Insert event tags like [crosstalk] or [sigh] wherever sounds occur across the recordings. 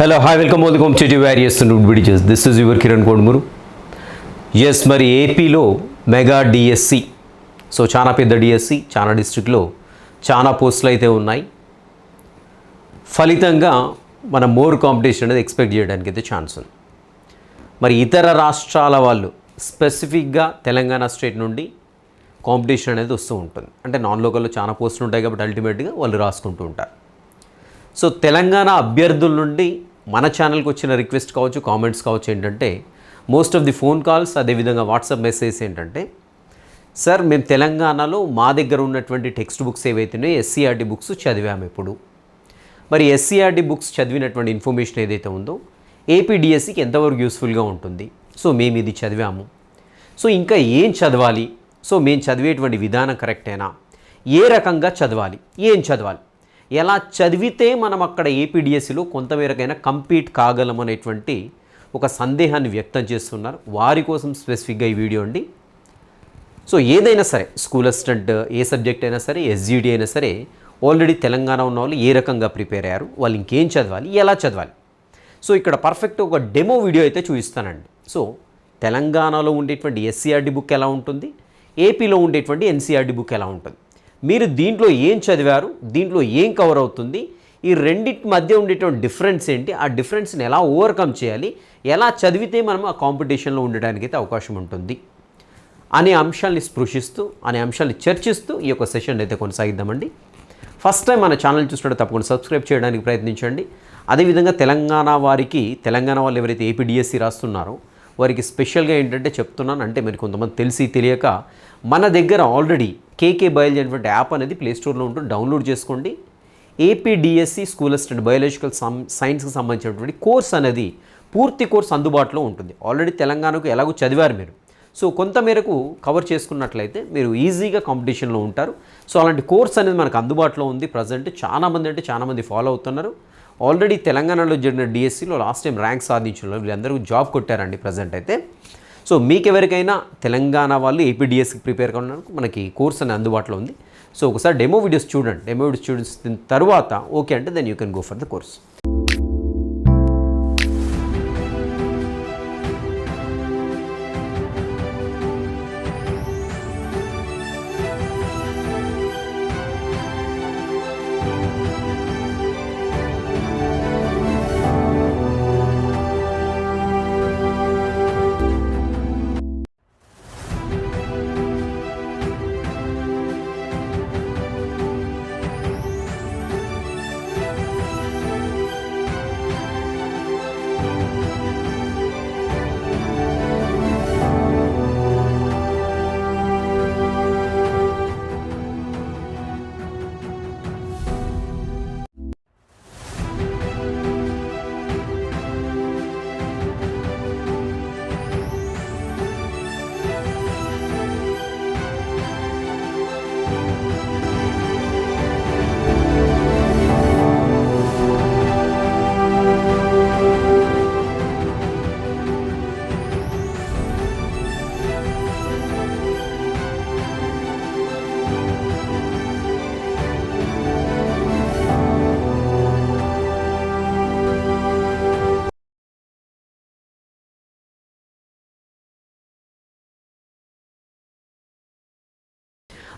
Hello hi welcome welcome the competitive various videos this is your Kiran Kodumuru yes మరి ఏపీలో mega DSC so చాలా పెద్ద DSC చాలా డిస్ట్రిక్ట్లో చాలా పోస్టులు అయితే ఉన్నాయి. ఫలితంగా మన మోర్ కాంపిటీషన్ అనేది ఎక్స్పెక్ట్ చేయడానికి అయితే ఛాన్స్ ఉంది. మరి ఇతర రాష్ట్రాల వాళ్ళు స్పెసిఫిక్గా తెలంగాణ స్టేట్ నుండి కాంపిటీషన్ అనేది వస్తూ ఉంటుంది. అంటే నాన్ లోకల్లో చాలా పోస్టులు ఉంటాయి కాబట్టి అల్టిమేట్గా వాళ్ళు రాసుకుంటూ ఉంటారు. సో తెలంగాణ అభ్యర్థుల నుండి మన ఛానల్కి వచ్చిన రిక్వెస్ట్ కావచ్చు కామెంట్స్ కావచ్చు ఏంటంటే most of the phone calls అదేవిధంగా వాట్సాప్ మెసేజ్ ఏంటంటే సార్ మేము తెలంగాణలో మా దగ్గర ఉన్నటువంటి టెక్స్ట్ బుక్స్ ఏవైతున్నాయో ఎస్సీఆర్టీ బుక్స్ చదివాము ఇప్పుడు మరి ఎస్సీఆర్టీ బుక్స్ చదివినటువంటి ఇన్ఫర్మేషన్ ఏదైతే ఉందో ఏపీడిఎస్సికి ఎంతవరకు యూస్ఫుల్గా ఉంటుంది? సో మేము ఇది చదివాము. సో ఇంకా ఏం చదవాలి? సో మేము చదివేటువంటి విధానం కరెక్టేనా ఏ రకంగా చదవాలి? ఏం చదవాలి? ఎలా చదివితే మనం అక్కడ ఏపీడిఎస్సిలో కొంతమేరకైనా కంపీట్ కాగలం అనేటువంటి ఒక సందేహాన్ని వ్యక్తం చేస్తున్నారు. వారి కోసం స్పెసిఫిక్గా ఈ వీడియో అండి. సో ఏదైనా సరే స్కూల్ అసిస్టెంట్ ఏ సబ్జెక్ట్ అయినా సరే ఎస్జిడి అయినా సరే ఆల్రెడీ తెలంగాణ ఉన్న వాళ్ళు ఏ రకంగా ప్రిపేర్ అయ్యారు వాళ్ళు ఇంకేం చదవాలి ఎలా చదవాలి. సో ఇక్కడ పర్ఫెక్ట్ ఒక డెమో వీడియో అయితే చూపిస్తానండి. సో తెలంగాణలో ఉండేటువంటి ఎస్సీఆర్డి బుక్ ఎలా ఉంటుంది? ఏపీలో ఉండేటువంటి ఎన్సీఆర్డి బుక్ ఎలా ఉంటుంది? మీరు దీంట్లో ఏం చదివారు? దీంట్లో ఏం కవర్ అవుతుంది? ఈ రెండింటి మధ్య ఉండేటువంటి డిఫరెన్స్ ఏంటి? ఆ డిఫరెన్స్ని ఎలా ఓవర్కమ్ చేయాలి? ఎలా చదివితే మనం ఆ కాంపిటీషన్లో ఉండడానికి అయితే అవకాశం ఉంటుంది? అనే అంశాల్ని స్పృశిస్తూ అనే అంశాన్ని చర్చిస్తూ ఈ యొక్క సెషన్ అయితే కొనసాగిద్దామండి. ఫస్ట్ టైం మన ఛానల్ చూసినట్టు తప్పకుండా సబ్స్క్రైబ్ చేయడానికి ప్రయత్నించండి. అదేవిధంగా తెలంగాణ వారికి తెలంగాణ వాళ్ళు ఎవరైతే ఏపీడిఎస్సి రాస్తున్నారో వారికి స్పెషల్గా ఏంటంటే చెప్తున్నాను. అంటే మరి కొంతమంది తెలిసి తెలియక మన దగ్గర ఆల్రెడీ కేకే బయాలజీ అనేటువంటి యాప్ అనేది ప్లేస్టోర్లో ఉంటుంది. డౌన్లోడ్ చేసుకోండి. ఏపీడిఎస్సి స్కూల్ అసిస్టెంట్ బయాలజికల్ సమ్ సైన్స్కి సంబంధించినటువంటి కోర్స్ అనేది పూర్తి కోర్స్ అందుబాటులో ఉంటుంది. ఆల్రెడీ తెలంగాణకు ఎలాగో చదివారు మీరు. సో కొంత మేరకు కవర్ చేసుకున్నట్లయితే మీరు ఈజీగా కాంపిటీషన్లో ఉంటారు. సో అలాంటి కోర్స్ అనేది మనకు అందుబాటులో ఉంది. ప్రజెంట్ చాలామంది అంటే చాలామంది ఫాలో అవుతున్నారు. ఆల్రెడీ తెలంగాణలో జరిగిన డిఎస్సిలో లాస్ట్ టైం ర్యాంక్ సాధించిన వాళ్ళు వీళ్ళందరూ జాబ్ కొట్టారండి ప్రజెంట్ అయితే. సో మీకు ఎవరికైనా తెలంగాణ వాళ్ళు ఏపీడిఎస్కి ప్రిపేర్ కావడానికి మనకి కోర్స్ అనేది అందుబాటులో ఉంది. సో ఒకసారి డెమో వీడియోస్ చూడండి. డెమో వీడియోస్ చూసిన తర్వాత ఓకే అంటే then you can go for the course.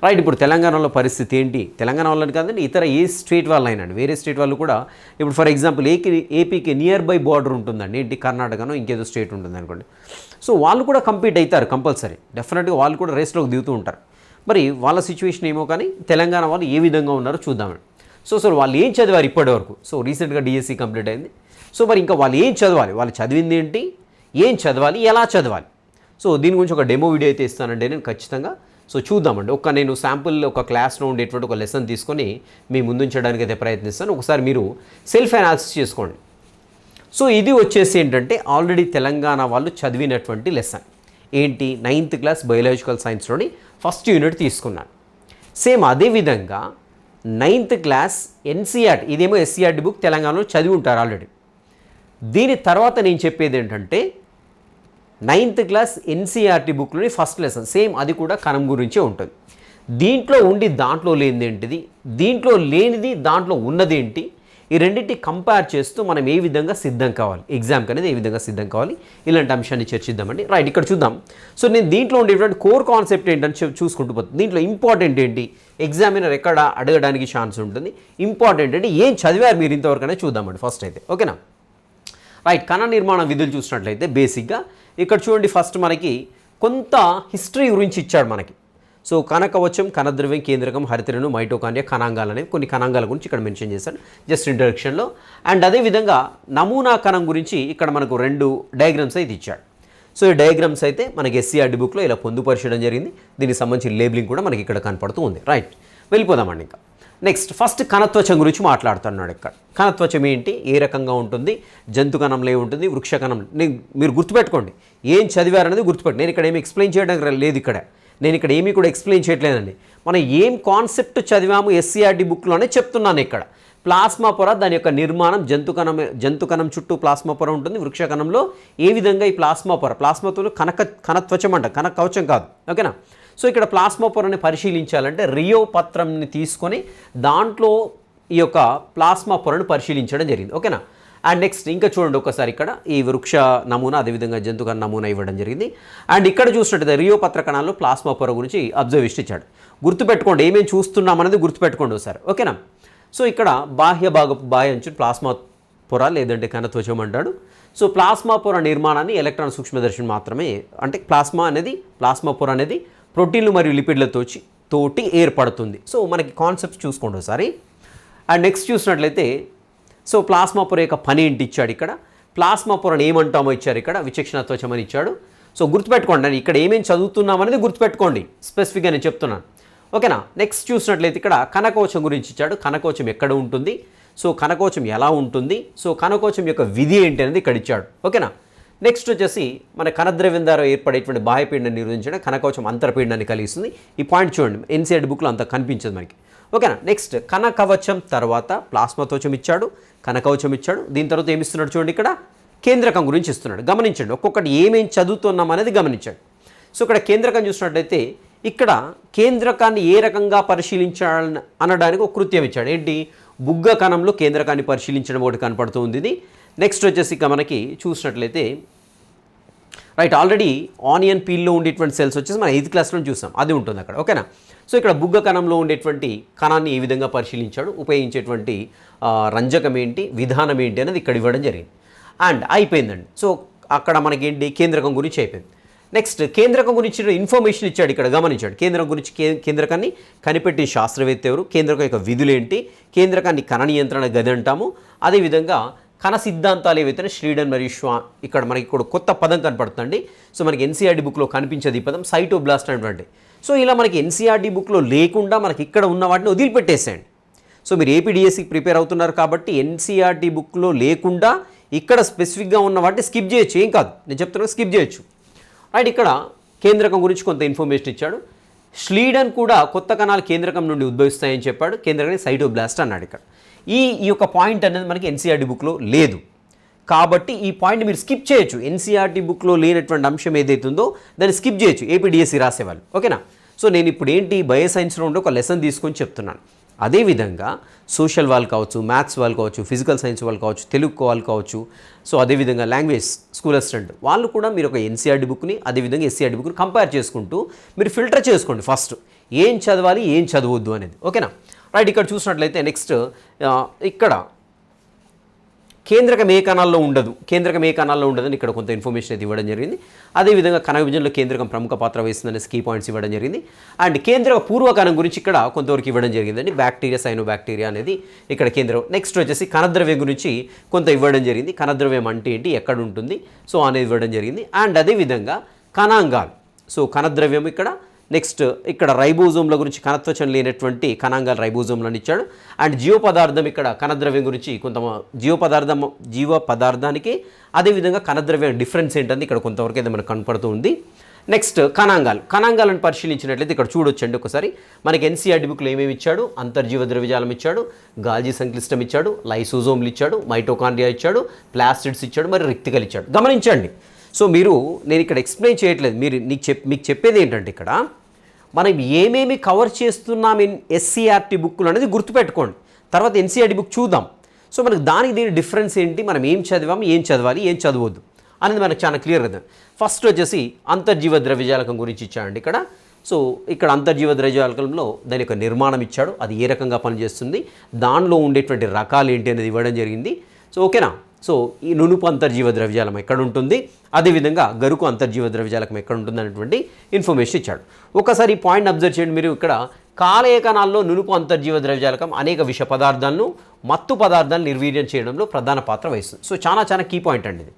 Right ఇప్పుడు తెలంగాణలో పరిస్థితి ఏంటి? తెలంగాణ వాళ్ళని కాదండి ఇతర ఏ స్టేట్ వాళ్ళైనా వేరే స్టేట్ వాళ్ళు కూడా ఇప్పుడు ఫర్ ఎగ్జాంపుల్ ఏకి ఏపీకి నియర్ బై బార్డర్ ఉంటుందండి. ఏంటి? కర్ణాటకనో ఇంకేదో స్టేట్ ఉంటుంది అనుకోండి. సో వాళ్ళు కూడా కంపీట్ అవుతారు కంపల్సరీ డెఫినెట్గా వాళ్ళు కూడా రేస్లోకి దిగుతూ ఉంటారు. మరి వాళ్ళ సిచ్యువేషన్ ఏమో కానీ తెలంగాణ వాళ్ళు ఏ విధంగా ఉన్నారో చూద్దామండి. సో సో వాళ్ళు ఏం చదివారు ఇప్పటివరకు? సో రీసెంట్గా డిఎస్సి కంప్లీట్ అయింది. సో మరి ఇంకా వాళ్ళు ఏం చదవాలి? వాళ్ళు చదివింది ఏంటి? ఏం చదవాలి? ఎలా చదవాలి? సో దీని గురించి ఒక డెమో వీడియో అయితే ఇస్తానండి నేను ఖచ్చితంగా. సో చూద్దామండి. ఒక నేను శాంపుల్ ఒక క్లాస్లో ఉండేటువంటి ఒక లెసన్ తీసుకొని మీ ముందుంచడానికి అయితే ప్రయత్నిస్తాను. ఒకసారి మీరు సెల్ఫ్ అనాలిసిస్ చేసుకోండి. సో ఇది వచ్చేసి ఏంటంటే ఆల్రెడీ తెలంగాణ వాళ్ళు చదివినటువంటి లెసన్. ఏంటి? నైన్త్ క్లాస్ బయోలాజికల్ సైన్స్లోని ఫస్ట్ యూనిట్ తీసుకున్నాను. సేమ్ అదేవిధంగా నైన్త్ క్లాస్ ఎన్సీఆర్టీ ఇదేమో ఎస్సీఆర్టీ బుక్ తెలంగాణలో చదివి ఉంటారు ఆల్రెడీ. దీని తర్వాత నేను చెప్పేది ఏంటంటే నైన్త్ క్లాస్ ఎన్సీఆర్టీ బుక్లోని ఫస్ట్ లెసన్. సేమ్ అది కూడా కణం గురించే ఉంటుంది. దీంట్లో ఉండి దాంట్లో లేనిది ఏంటిది? దీంట్లో లేనిది దాంట్లో ఉన్నదేంటి ఈ రెండింటి కంపేర్ చేస్తూ మనం ఏ విధంగా సిద్ధం కావాలి? ఎగ్జామ్కి అనేది ఏ విధంగా సిద్ధం కావాలి? ఇలాంటి అంశాన్ని చర్చిద్దామండి. రైట్ ఇక్కడ చూద్దాం. సో నేను దీంట్లో ఉండేటువంటి కోర్ కాన్సెప్ట్ ఏంటని చూసుకుంటూ పోతుంది. దీంట్లో ఇంపార్టెంట్ ఏంటి? ఎగ్జామినర్ ఎక్కడ అడగడానికి ఛాన్స్ ఉంటుంది. ఇంపార్టెంట్ అంటే ఏం చదివారు మీరు ఇంతవరకు అనేది చూద్దామండి. ఫస్ట్ అయితే. ఓకేనా రైట్ కణ నిర్మాణ విధులు చూసినట్లయితే బేసిక్గా ఇక్కడ చూడండి ఫస్ట్ మనకి కొంత హిస్టరీ గురించి ఇచ్చాడు మనకి. సో కనకవచం కణద్రవ్యం కేంద్రకం హరితలను మైటోకాండియా కణాంగాలు అనేవి కొన్ని కణాంగాల గురించి ఇక్కడ మెన్షన్ చేశాను జస్ట్ ఇంట్రడక్షన్లో. అండ్ అదేవిధంగా నమూనా కణం గురించి ఇక్కడ మనకు రెండు డయాగ్రామ్స్ అయితే ఇచ్చాడు. సో ఈ డయాగ్రామ్స్ అయితే మనకి ఎస్సీఆర్డి బుక్లో ఇలా పొందుపరచడం జరిగింది. దీనికి సంబంధించిన లేబులింగ్ కూడా మనకి ఇక్కడ కనపడుతూ ఉంది. రైట్. వెళ్ళిపోదామండి ఇంకా. నెక్స్ట్ ఫస్ట్ కణత్వచం గురించి మాట్లాడుతున్నాడు ఇక్కడ. కణత్వచం ఏంటి? ఏ రకంగా ఉంటుంది? జంతు కణంలో ఏముంటుంది వృక్ష కణం మీరు గుర్తుపెట్టుకోండి. ఏం చదివారనేది గుర్తుపెట్టి నేను ఇక్కడ ఏమి ఎక్స్ప్లెయిన్ చేయడానికి లేదు ఇక్కడ. నేను ఇక్కడ ఏమీ కూడా ఎక్స్ప్లెయిన్ చేయట్లేదండి. మనం ఏం కాన్సెప్ట్ చదివాము ఎస్సీఆర్డి బుక్లోనే చెప్తున్నాను ఇక్కడ. ప్లాస్మా పొర దాని యొక్క నిర్మాణం జంతు కణం జంతు కణం చుట్టూ ప్లాస్మా పొర ఉంటుంది. వృక్ష కణంలో ఏ విధంగా ఈ ప్లాస్మా పొర? ప్లాస్మాతో కనక కణత్వచం అంట. కణ కవచం కాదు. ఓకేనా? సో ఇక్కడ ప్లాస్మా పొరని పరిశీలించాలంటే రియో పత్రంని తీసుకొని దాంట్లో ఈ యొక్క ప్లాస్మా పొరను పరిశీలించడం జరిగింది. ఓకేనా? అండ్ నెక్స్ట్ ఇంకా చూడండి ఒకసారి ఇక్కడ ఈ వృక్ష నమూనా అదేవిధంగా జంతుక నమూనా ఇవ్వడం జరిగింది. అండ్ ఇక్కడ చూసినట్టయితే రియో పత్ర కణాల్లో ప్లాస్మా పొర గురించి అబ్జర్వేషన్ ఇచ్చాడు. గుర్తుపెట్టుకోండి ఏమేమి చూస్తున్నాం అనేది గుర్తుపెట్టుకోండి ఒకసారి. ఓకేనా? సో ఇక్కడ బాహ్య భాగ బాహ్య అంచు ప్లాస్మా పొర లేదంటే కణత్వచం అంటాడు. సో ప్లాస్మా పొర నిర్మాణాన్ని ఎలక్ట్రాన్ సూక్ష్మదర్శిని మాత్రమే అంటే ప్లాస్మా అనేది ప్లాస్మా పొర అనేది ప్రోటీన్లు మరియు లిపిడ్లతో చి- తోటి ఏర్పడుతుంది. సో మనకి కాన్సెప్ట్ చూసుకోండి ఒకసారి. అండ్ నెక్స్ట్ చూసినట్లయితే సో ప్లాస్మా పొర యొక్క పని ఏంటి ఇచ్చాడు ఇక్కడ? ప్లాస్మా పొరను ఏమంటామో ఇచ్చారు ఇక్కడ విచక్షణ అని ఇచ్చాడు. సో గుర్తుపెట్టుకోండి నేను ఇక్కడ ఏమేమి చదువుతున్నాం అనేది గుర్తుపెట్టుకోండి. స్పెసిఫిక్గా నేను చెప్తున్నాను. ఓకేనా? నెక్స్ట్ చూసినట్లయితే ఇక్కడ కనకోచం గురించి ఇచ్చాడు. కనకోచం ఎక్కడ ఉంటుంది? సో కనకోచం ఎలా ఉంటుంది? సో కనకోచం యొక్క విధి ఏంటి అనేది ఇక్కడ ఇచ్చాడు. ఓకేనా? నెక్స్ట్ వచ్చేసి మన కణద్రవ్యం ద్వారా ఏర్పడేటువంటి బాహ్యపీడనం నిర్వహించడం కనకవచం అంతరపీడనాన్ని కలిగిస్తుంది. ఈ పాయింట్ చూడండి ఎన్సీఆర్ బుక్లో అంత కనిపించదు మనకి. ఓకేనా నెక్స్ట్ కనకవచం తర్వాత ప్లాస్మా త్వచం ఇచ్చాడు కనకవచం ఇచ్చాడు. దీని తర్వాత ఏమి ఇస్తున్నాడు చూడండి ఇక్కడ? కేంద్రకం గురించి ఇస్తున్నాడు. గమనించండి ఒక్కొక్కటి ఏమేం చదువుతున్నాం అనేది గమనించండి. సో ఇక్కడ కేంద్రకం చూసినట్లయితే ఇక్కడ కేంద్రకాన్ని ఏ రకంగా పరిశీలించాలని అనడానికి ఒక కృత్యం ఇచ్చాడు. ఏంటి? బుగ్గ కణంలో కేంద్రకాన్ని పరిశీలించడం ఒకటి కనపడుతుంది ఇది. నెక్స్ట్ వచ్చేసి ఇక మనకి చూసినట్లయితే రైట్ ఆల్రెడీ ఆనియన్ పీల్లో ఉండేటువంటి సెల్స్ వచ్చేసి మనం ఎయిత్ క్లాస్లో చూసాం. అది ఉంటుంది అక్కడ ఓకేనా సో ఇక్కడ బుగ్గ కణంలో ఉండేటువంటి కణాన్ని ఏ విధంగా పరిశీలించాడు? ఉపయోగించేటువంటి రంజకం ఏంటి? విధానం ఏంటి? అనేది ఇక్కడ ఇవ్వడం జరిగింది. అండ్ అయిపోయిందండి. సో అక్కడ మనకేంటి? కేంద్రకం గురించి అయిపోయింది. నెక్స్ట్ కేంద్రకం గురించి ఇన్ఫర్మేషన్ ఇచ్చాడు ఇక్కడ గమనించాడు. కేంద్రం గురించి కేంద్రకాన్ని కనిపెట్టిన శాస్త్రవేత్త ఎవరు? కేంద్రకం యొక్క విధులేంటి కేంద్రకాన్ని కణ నియంత్రణ గది అంటాము. అదేవిధంగా కణ సిద్ధాంతాలు ఏవైతే శ్రీడన్ మరియు శ్వా ఇక్కడ మనకి ఇక్కడ కొత్త పదం కనపడుతుంది సో మనకి ఎన్సీఆర్డీ బుక్లో కనిపించేది ఈ పదం సైటోబ్లాస్ట్ అనేటువంటి సో ఇలా మనకి ఎన్సీఆర్డి బుక్లో లేకుండా మనకి ఇక్కడ ఉన్న వాటిని వదిలిపెట్టేసేయండి. సో మీరు ఏపీడిఎస్సికి ప్రిపేర్ అవుతున్నారు కాబట్టి ఎన్సీఆర్టీ బుక్లో లేకుండా ఇక్కడ స్పెసిఫిక్గా ఉన్న వాటిని స్కిప్ చేయొచ్చు. ఏం కాదు. నేను చెప్తున్నా స్కిప్ చేయొచ్చు. రైట్ ఇక్కడ కేంద్రకం గురించి కొంత ఇన్ఫర్మేషన్ ఇచ్చాడు. స్లీడన్ కూడా కొత్త కణాలు కేంద్రకం నుండి ఉద్భవిస్తాయని చెప్పాడు. కేంద్రకం సైటోబ్లాస్ట్ అన్నాడు ఇక్కడ. ఈ ఈ యొక్క పాయింట్ అనేది మనకి ఎన్సీఆర్టీ బుక్లో లేదు. కాబట్టి ఈ పాయింట్ మీరు స్కిప్ చేయొచ్చు. ఎన్సీఆర్టీ బుక్లో లేనటువంటి అంశం ఏదైతే ఉందో దాన్ని స్కిప్ చేయొచ్చు. ఏపీడిఎస్సి రాసేవాళ్ళు. ఓకేనా? సో నేను ఇప్పుడు ఏంటి బయో సైన్స్లో ఉండే ఒక లెసన్ తీసుకొని చెప్తున్నాను. అదేవిధంగా సోషల్ వాళ్ళు కావచ్చు మ్యాథ్స్ వాళ్ళు కావచ్చు ఫిజికల్ సైన్స్ వాళ్ళు కావచ్చు తెలుగు వాళ్ళు కావచ్చు సో అదేవిధంగా లాంగ్వేజ్ స్కూల్ అసిస్టెంట్ వాళ్ళు కూడా మీరు ఒక ఎన్సీఆర్డి బుక్ని అదేవిధంగా ఎస్సీఆర్డి బుక్ని కంపేర్ చేసుకుంటూ మీరు ఫిల్టర్ చేసుకోండి ఫస్ట్ ఏం చదవాలి ఏం చదవద్దు అనేది. ఓకేనా? రైట్ ఇక్కడ చూసినట్లయితే నెక్స్ట్ ఇక్కడ కేంద్రకం ఏ కణాల్లో ఉండదు. కేంద్రకం ఏ కణాల్లో ఉండదని ఇక్కడ కొంత ఇన్ఫర్మేషన్ అయితే ఇవ్వడం జరిగింది. అదేవిధంగా కణ విభజనలో కేంద్రకం ప్రముఖ పాత్ర వహిస్తుందనే కీ పాయింట్స్ ఇవ్వడం జరిగింది. అండ్ కేంద్రక పూర్వకణం గురించి ఇక్కడ కొంతవరకు ఇవ్వడం జరిగిందండి. బ్యాక్టీరియా సైనో బ్యాక్టీరియా అనేది ఇక్కడ కేంద్రం. నెక్స్ట్ వచ్చేసి కణద్రవ్యం గురించి కొంత ఇవ్వడం జరిగింది. కణద్రవ్యం అంటే ఏంటి? ఎక్కడ ఉంటుంది? సో అనేది ఇవ్వడం జరిగింది. అండ్ అదేవిధంగా కణాంగాలు. సో కణద్రవ్యం ఇక్కడ నెక్స్ట్ ఇక్కడ రైబోజోమ్ల గురించి కణత్వచం లేనటువంటి కణాంగాలు రైబోజోమ్లను ఇచ్చాడు. అండ్ జీవ పదార్థం ఇక్కడ కణద్రవ్యం గురించి కొంత జీవ పదార్థం జీవ పదార్థానికి అదేవిధంగా కణద్రవ్యం డిఫరెన్స్ ఏంటని ఇక్కడ కొంతవరకు అయితే మనకు కనపడుతూ ఉంది. నెక్స్ట్ కణాంగాలు. కణాంగాలను పరిశీలించినట్లయితే ఇక్కడ చూడొచ్చండి ఒకసారి. మనకి ఎన్సీఆర్డి బుక్లో ఏమేమి ఇచ్చాడు? అంతర్జీవ ద్రవ్యజాలం ఇచ్చాడు గాల్జీ సంక్లిష్టం ఇచ్చాడు లైసోజోమ్లు ఇచ్చాడు మైటోకాండ్రియా ఇచ్చాడు ప్లాస్టిడ్స్ ఇచ్చాడు మరి రిక్తికలు ఇచ్చాడు. గమనించండి. సో మీరు నేను ఇక్కడ ఎక్స్ప్లెయిన్ చేయట్లేదు. మీరు నీకు చెప్ మీకు చెప్పేది ఏంటంటే ఇక్కడ మనం ఏమేమి కవర్ చేస్తున్నాం ఇన్ ఎస్సీఆర్టీ బుక్లు అనేది గుర్తుపెట్టుకోండి. తర్వాత ఎన్సీఆర్టీ బుక్ చూద్దాం. సో మనకు దానికి దీని డిఫరెన్స్ ఏంటి? మనం ఏం చదివాం ఏం చదవాలి? ఏం చదవద్దు? అనేది మనకు చాలా క్లియర్ కదా ఫస్ట్ వచ్చేసి అంతర్జీవ ద్రవ్యజాలకం గురించి ఇచ్చాడండి ఇక్కడ. సో ఇక్కడ అంతర్జీవ ద్రవ్యజాలకంలో దాని యొక్క నిర్మాణం ఇచ్చాడు. అది ఏ రకంగా పనిచేస్తుంది? దానిలో ఉండేటువంటి రకాలు ఏంటి అనేది ఇవ్వడం జరిగింది. సో ఓకేనా? సో ఈ నునుపు అంతర్జీవ ద్రవ్యజాలం ఎక్కడ ఉంటుంది అదేవిధంగా గరుకు అంతర్జీవ ద్రవ్యజాలకం ఎక్కడ ఉంటుంది అనేటువంటి ఇన్ఫర్మేషన్ ఇచ్చాడు. ఒకసారి ఈ పాయింట్ అబ్జర్వ్ చేయండి మీరు. ఇక్కడ కాలయకణాల్లో నునుపు అంతర్జీవ ద్రవ్యజాలకం అనేక విష పదార్థాలను మత్తు పదార్థాలను నిర్వీర్యం చేయడంలో ప్రధాన పాత్ర వహిస్తుంది. సో చాలా చాలా కీ పాయింట్ అండి ఇది.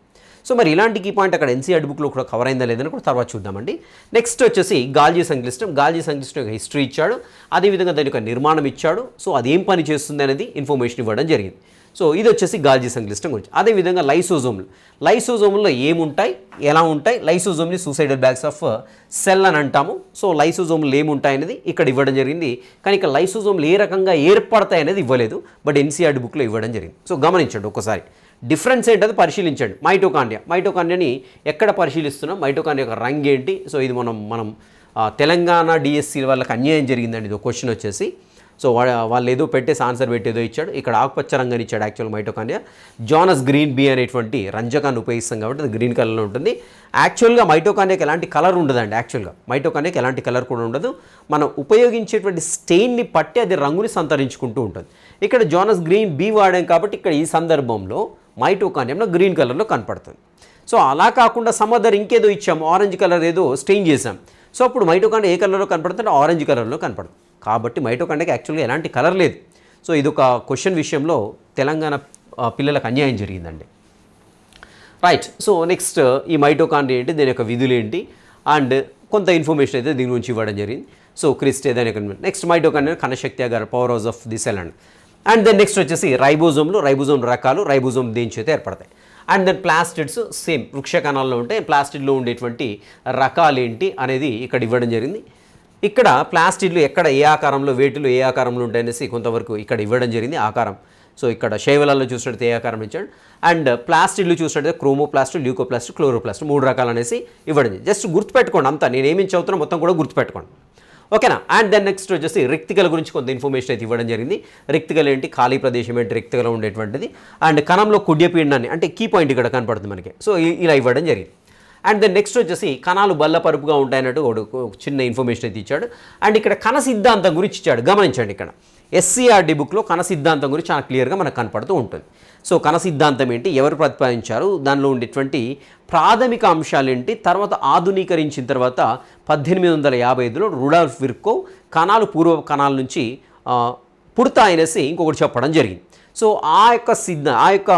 సో మరి ఇలాంటి కీ పాయింట్ అక్కడ ఎన్సీఆర్ బుక్లో కూడా కవర్ అయిందా లేదని కూడా తర్వాత చూద్దామండి. నెక్స్ట్ వచ్చేసి గాల్జీ సంక్లిష్టం. గాల్జీ సంక్లిష్టం యొక్క హిస్టరీ ఇచ్చాడు. అదేవిధంగా దాని యొక్క నిర్మాణం ఇచ్చాడు. సో అది ఏం పని చేస్తుంది అనేది ఇన్ఫర్మేషన్ ఇవ్వడం జరిగింది. సో ఇది వచ్చేసి గాల్జీ సంక్లిష్టం గురించి. అదేవిధంగా లైసోజోమ్లు. లైసోజోమ్లో ఏముంటాయి? ఎలా ఉంటాయి? లైసోజోమ్ని సూసైడల్ బ్యాగ్స్ ఆఫ్ సెల్ అని అంటాము. సో లైసోజోమ్లు ఏముంటాయి అనేది ఇక్కడ ఇవ్వడం జరిగింది. కానీ ఇక్కడ లైసోజోమ్లు ఏ రకంగా ఏర్పడతాయి అనేది ఇవ్వలేదు. బట్ ఎన్సీఆర్డి బుక్లో ఇవ్వడం జరిగింది. సో గమనించండి ఒకసారి. డిఫరెన్స్ ఏంటది? పరిశీలించండి. మైటోకాండియా మైటోకాండియాని ఎక్కడ పరిశీలిస్తున్నాం? మైటోకాండియా యొక్క రంగు ఏంటి సో ఇది మనం మనం తెలంగాణ డిఎస్సి వాళ్ళకి అన్యాయం జరిగిందండి. ఇది ఒక క్వశ్చన్ వచ్చేసి. సో వా వాళ్ళు ఏదో పెట్టేసి ఆన్సర్ పెట్టేదో ఇచ్చాడు. ఇక్కడ ఆకుపచ్చ రంగుని ఇచ్చాడు actual mitochondria Janus green B అనేటువంటి రంజకాన్ని ఉపయోగిస్తాం కాబట్టి అది గ్రీన్ కలర్లో ఉంటుంది. యాక్చువల్గా మైటోకాండియాకి ఎలాంటి కలర్ ఉండదండి యాక్చువల్గా మైటోకాండియాకి ఎలాంటి కలర్ కూడా ఉండదు. మనం ఉపయోగించేటువంటి స్టెయిన్ని పట్టి అది రంగుని సంతరించుకుంటూ ఉంటుంది. ఇక్కడ జానస్ గ్రీన్ బీ వాడాం కాబట్టి ఇక్కడ ఈ సందర్భంలో మైటోకాండియంలో గ్రీన్ కలర్లో కనపడుతుంది. సో అలా కాకుండా సమదర్ ఇంకేదో ఇచ్చాము. ఆరెంజ్ కలర్ ఏదో స్టెయిన్ చేసాం సో అప్పుడు మైటోకాండియా ఏ కలర్లో కనపడుతుంది ఆరెంజ్ కలర్లో కనపడుతుంది. కాబట్టి మైటోకాండియాకి యాక్చువల్గా ఎలాంటి కలర్ లేదు. సో ఇది ఒక క్వశ్చన్ విషయంలో తెలంగాణ పిల్లలకు అన్యాయం జరిగిందండి. రైట్ సో నెక్స్ట్ ఈ మైటోకాండ్రియా ఏంటి దీని యొక్క విధులు ఏంటి అండ్ కొంత ఇన్ఫర్మేషన్ అయితే దీని గురించి ఇవ్వడం జరిగింది. సో క్రిస్టే దాని యొక్క నెక్స్ట్ మైటోకాండ్రియా కణశక్తి అగారు power house of the cell and. And then next వచ్చేసి రైబోజోమ్లు రైబోజోమ్ రకాలు రైబోజోమ్ దేని ఏర్పడతాయి. అండ్ దెన్ ప్లాస్టిడ్స్ సేమ్ వృక్ష కణాల్లో ఉంటే ప్లాస్టిడ్లో ఉండేటువంటి రకాలు ఏంటి అనేది ఇక్కడ ఇవ్వడం జరిగింది. ఇక్కడ ప్లాస్టిడ్లు ఎక్కడ ఏ ఆకారంలో వేటిలో ఏ ఆకారంలో ఉంటాయనేసి కొంతవరకు ఇక్కడ ఇవ్వడం జరిగింది ఆకారం. సో ఇక్కడ శైవలాల్లో చూసినట్టు ఏ ఆకారం ఇచ్చాడు. అండ్ ప్లాస్టిడ్లు చూసినట్టు క్రోమోప్లాస్ట్ ల్యూకోప్లాస్ట్ క్లోరోప్లాస్ట్ మూడు రకాలు అనేసి ఇవ్వడం జస్ట్ గుర్తుపెట్టుకోండి అంతా. నేను ఏమేమి చదువుతున్నా మొత్తం కూడా గుర్తుపెట్టుకోండి. ఓకేనా? అండ్ దెన్ నెక్స్ట్ వచ్చేసి రిక్తికల గురించి కొంత ఇన్ఫర్మేషన్ అయితే ఇవ్వడం జరిగింది. రిక్తికలు ఏంటి? ఖాళీ ప్రదేశం ఏంటి? రిక్తికలు ఉండేటువంటిది. అండ్ కణంలో కుడ్యపీండాన్ని అంటే కీ పాయింట్ ఇక్కడ కనపడుతుంది మనకి. సో ఇలా ఇవ్వడం జరిగింది. అండ్ దెన్ నెక్స్ట్ వచ్చేసి కణాలు బల్లపరుపుగా ఉంటాయన్నట్టు ఒక చిన్న ఇన్ఫర్మేషన్ అయితే ఇచ్చాడు. అండ్ ఇక్కడ కణ సిద్ధాంతం గురించి ఇచ్చాడు. గమనించండి ఇక్కడ. ఎస్సీఆర్డి బుక్లో కణ సిద్ధాంతం గురించి చాలా క్లియర్గా మనకు కనపడుతూ ఉంటుంది. సో కణ సిద్ధాంతం ఏంటి? ఎవరు ప్రతిపాదించారు? దానిలో ఉండేటువంటి ప్రాథమిక అంశాలు ఏంటి? తర్వాత ఆధునీకరించిన తర్వాత పద్దెనిమిది వందల యాభై ఐదులో రుడాల్ఫ్ విర్కో కణాలు పూర్వ కణాల నుంచి పుడతాయనేసి ఇంకొకటి చెప్పడం జరిగింది. సో ఆ యొక్క సిద్ధ ఆ యొక్క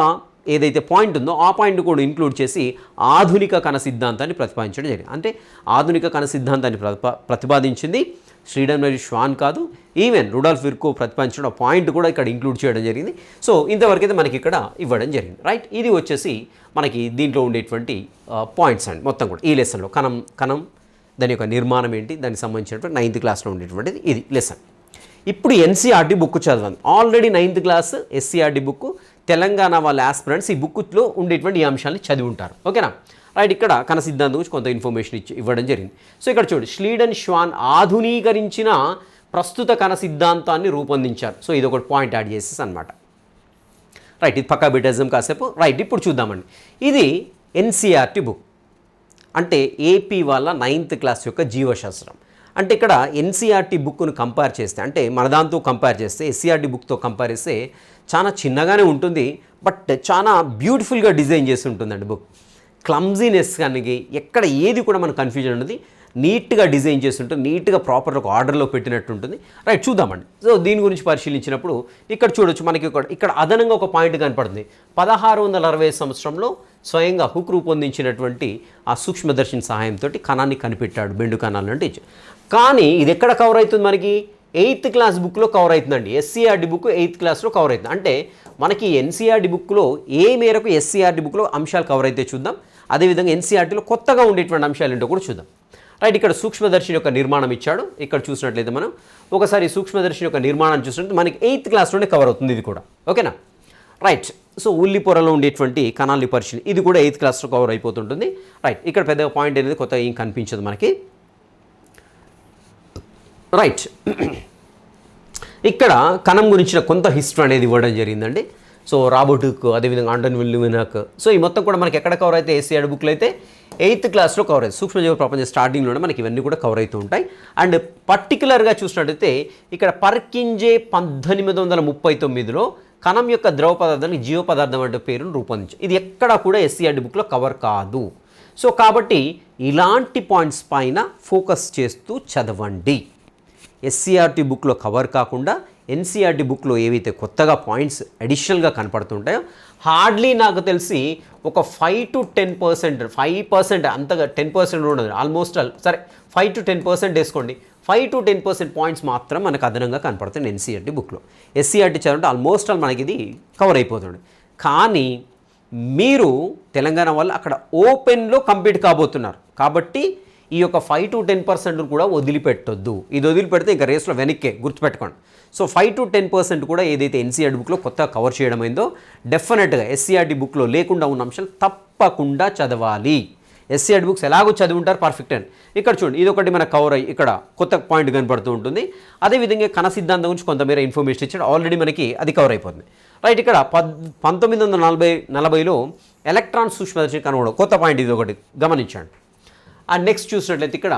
ఏదైతే పాయింట్ ఉందో ఆ పాయింట్ కూడా ఇంక్లూడ్ చేసి ఆధునిక కణ సిద్ధాంతాన్ని ప్రతిపాదించడం జరిగింది. అంటే ఆధునిక కణ సిద్ధాంతాన్ని ప్రతిపా ప్రతిపాదించింది శ్రీడన్ మరియు శ్వాన్ కాదు ఈవెన్ రుడాల్ఫ్ విర్కో ప్రతిపాదించిన పాయింట్ కూడా ఇక్కడ ఇంక్లూడ్ చేయడం జరిగింది. సో ఇంతవరకైతే మనకి ఇక్కడ ఇవ్వడం జరిగింది. రైట్ ఇది వచ్చేసి మనకి దీంట్లో ఉండేటువంటి పాయింట్స్ అండి మొత్తం కూడా. ఈ లెసన్లో కణం కణం దాని యొక్క నిర్మాణం ఏంటి దానికి సంబంధించినటువంటి నైన్త్ క్లాస్లో ఉండేటువంటిది ఇది లెసన్ ఇప్పుడు ఎన్సీఆర్టీ బుక్ చదవండి. Already ninth class SCERT book Telangana వాళ్ళ ఆస్పిరెంట్స్ ఈ బుక్లో ఉండేటువంటి ఈ అంశాన్ని చదివి ఉంటారు. ఓకేనా? రైట్ ఇక్కడ కన సిద్ధాంతం గురించి కొంత ఇన్ఫర్మేషన్ ఇచ్చి ఇవ్వడం జరిగింది. సో ఇక్కడ చూడు స్లీడన్ ష్వాన్ ఆధునీకరించిన ప్రస్తుత కణ సిద్ధాంతాన్ని రూపొందించారు. సో ఇది ఒకటి పాయింట్ యాడ్ చేసేసి అనమాట రైట్ ఇది పక్కా బిటజం కాసేపు. రైట్ ఇప్పుడు చూద్దామండి. ఇది ఎన్సీఆర్టీ బుక్ అంటే ఏపీ వాళ్ళ నైన్త్ క్లాస్ యొక్క జీవశాస్త్రం. అంటే ఇక్కడ ఎన్సీఆర్టీ బుక్ను కంపేర్ చేస్తే అంటే మన దాంతో కంపేర్ చేస్తే ఎస్సీఆర్టీ బుక్తో కంపేర్ చేస్తే చాలా చిన్నగానే ఉంటుంది బట్ చాలా బ్యూటిఫుల్గా డిజైన్ చేసి ఉంటుందండి బుక్ క్లమ్జీనెస్ కానీ ఎక్కడ ఏది కూడా మనకు కన్ఫ్యూజన్ ఉంటుంది నీట్గా డిజైన్ చేసి ఉంటుంది నీట్గా ప్రాపర్ ఒక ఆర్డర్లో పెట్టినట్టు ఉంటుంది. రైట్ చూద్దామండి. సో దీని గురించి పరిశీలించినప్పుడు ఇక్కడ చూడొచ్చు మనకి ఇక్కడ ఇక్కడ అదనంగా ఒక పాయింట్ కనపడుతుంది. పదహారు వందల అరవై సంవత్సరంలో స్వయంగా హుక్ రూపొందించినటువంటి ఆ సూక్ష్మదర్శిని సహాయంతో కణాన్ని కనిపెట్టాడు బెండు కణాలు అంటే కానీ ఇది ఎక్కడ కవర్ అవుతుంది మనకి? ఎయిత్ క్లాస్ బుక్లో కవర్ అవుతుందండి. ఎస్సీఆర్డి బుక్ ఎయిత్ క్లాస్లో కవర్ అవుతుంది. అంటే మనకి ఎన్సీఆర్డి బుక్లో ఏ మేరకు ఎస్సీఆర్డి బుక్లో అంశాలు కవర్ అయితే చూద్దాం. అదేవిధంగా ఎన్సీఆర్టీలో కొత్తగా ఉండేటువంటి అంశాలు ఏంటో కూడా చూద్దాం. రైట్ ఇక్కడ సూక్ష్మదర్శిని యొక్క నిర్మాణం ఇచ్చాడు. ఇక్కడ చూసినట్లయితే మనం ఒకసారి సూక్ష్మదర్శిని యొక్క నిర్మాణం చూసినట్టు మనకి ఎయిత్ క్లాస్లోనే కవర్ అవుతుంది ఇది కూడా. ఓకేనా? రైట్. సో ఉల్లి పొరలో ఉండేటువంటి కణాలి పరిశీలి ఇది కూడా ఎయిత్ క్లాస్లో కవర్ అయిపోతుంటుంది. రైట్ ఇక్కడ పెద్ద పాయింట్ అనేది కొత్త ఏం కనిపించదు మనకి. రైట్ [clears throat] ఇక్కడ కణం గురించిన కొంత హిస్టరీ అనేది ఇవ్వడం జరిగిందండి. సో రాబోటిక్ అదేవిధంగా ఆంటన్ విల్లుమినాక్ సో ఈ మొత్తం కూడా మనకి ఎక్కడ కవర్ అయితే ఏసీఆర్ బుక్లు అయితే ఎయిత్ క్లాస్లో కవర్ అవుతుంది సూక్ష్మజీవ ప్రపంచ స్టార్టింగ్లోనే మనకి ఇవన్నీ కూడా కవర్ అవుతూ ఉంటాయి. అండ్ పర్టికులర్గా చూసినట్టయితే ఇక్కడ పర్కింజే పద్దెనిమిది వందల ముప్పై తొమ్మిదిలో కణం యొక్క ద్రవ పదార్థానికి జీవ పదార్థం అంటే పేరును రూపొందించి. ఇది ఎక్కడా కూడా ఎస్సీఆర్డి బుక్లో కవర్ కాదు. సో కాబట్టి ఇలాంటి పాయింట్స్ పైన ఫోకస్ చేస్తూ చదవండి. ఎస్సీఆర్టీ బుక్లో కవర్ కాకుండా ఎన్సీఆర్టీ బుక్లో ఏవైతే కొత్తగా పాయింట్స్ అడిషనల్గా కనపడుతుంటాయో హార్డ్లీ నాకు తెలిసి ఒక five to ten percent five percent అంతగా టెన్ పర్సెంట్ ఉండదు. ఆల్మోస్ట్ ఆల్ సరే ఫైవ్ టు టెన్ పర్సెంట్ వేసుకోండి. Five to ten percent points మాత్రం మనకు అదనంగా కనపడుతుంది ఎన్సీఆర్టీ బుక్లో. ఎస్సీఆర్టీ చదివితే ఆల్మోస్ట్ ఆల్ మనకి ఇది కవర్ అయిపోతుంది. కానీ మీరు తెలంగాణ వాళ్ళు అక్కడ ఓపెన్లో కంప్లీట్ కాబోతున్నారు. కాబట్టి ఈ యొక్క ఫైవ్ టు టెన్ పర్సెంట్ కూడా వదిలిపెట్టొద్దు. ఇది వదిలిపెడితే ఇంకా రేస్లో వెనక్కే గుర్తుపెట్టుకోండి. So five to ten percent కూడా ఏదైతే ఎన్సీఆర్టీ బుక్లో కొత్తగా కవర్ చేయడమైందో డెఫినెట్గా ఎస్సీఆర్టీ బుక్లో లేకుండా ఉన్న అంశాలు తప్పకుండా చదవాలి. ఎస్సీఆర్టీ బుక్స్ ఎలాగో చదివి ఉంటారు పర్ఫెక్ట్ అని ఇక్కడ చూడండి ఇది ఒకటి మన కవర్ అయ్యి ఇక్కడ కొత్త పాయింట్ కనపడుతూ ఉంటుంది. అదేవిధంగా కణ సిద్ధాంతం గురించి కొంతమేర ఇన్ఫర్మేషన్ ఇచ్చాడు. ఆల్రెడీ మనకి అది కవర్ అయిపోతుంది. రైట్ ఇక్కడ పద్ పంతొమ్మిది వందల నలభై నలభైలో ఎలక్ట్రాన్ సూక్ష్మదర్శిని కనుగొనడం కొత్త పాయింట్ ఇది ఒకటి గమనించండి. ఆ నెక్స్ట్ చూసినట్లయితే ఇక్కడ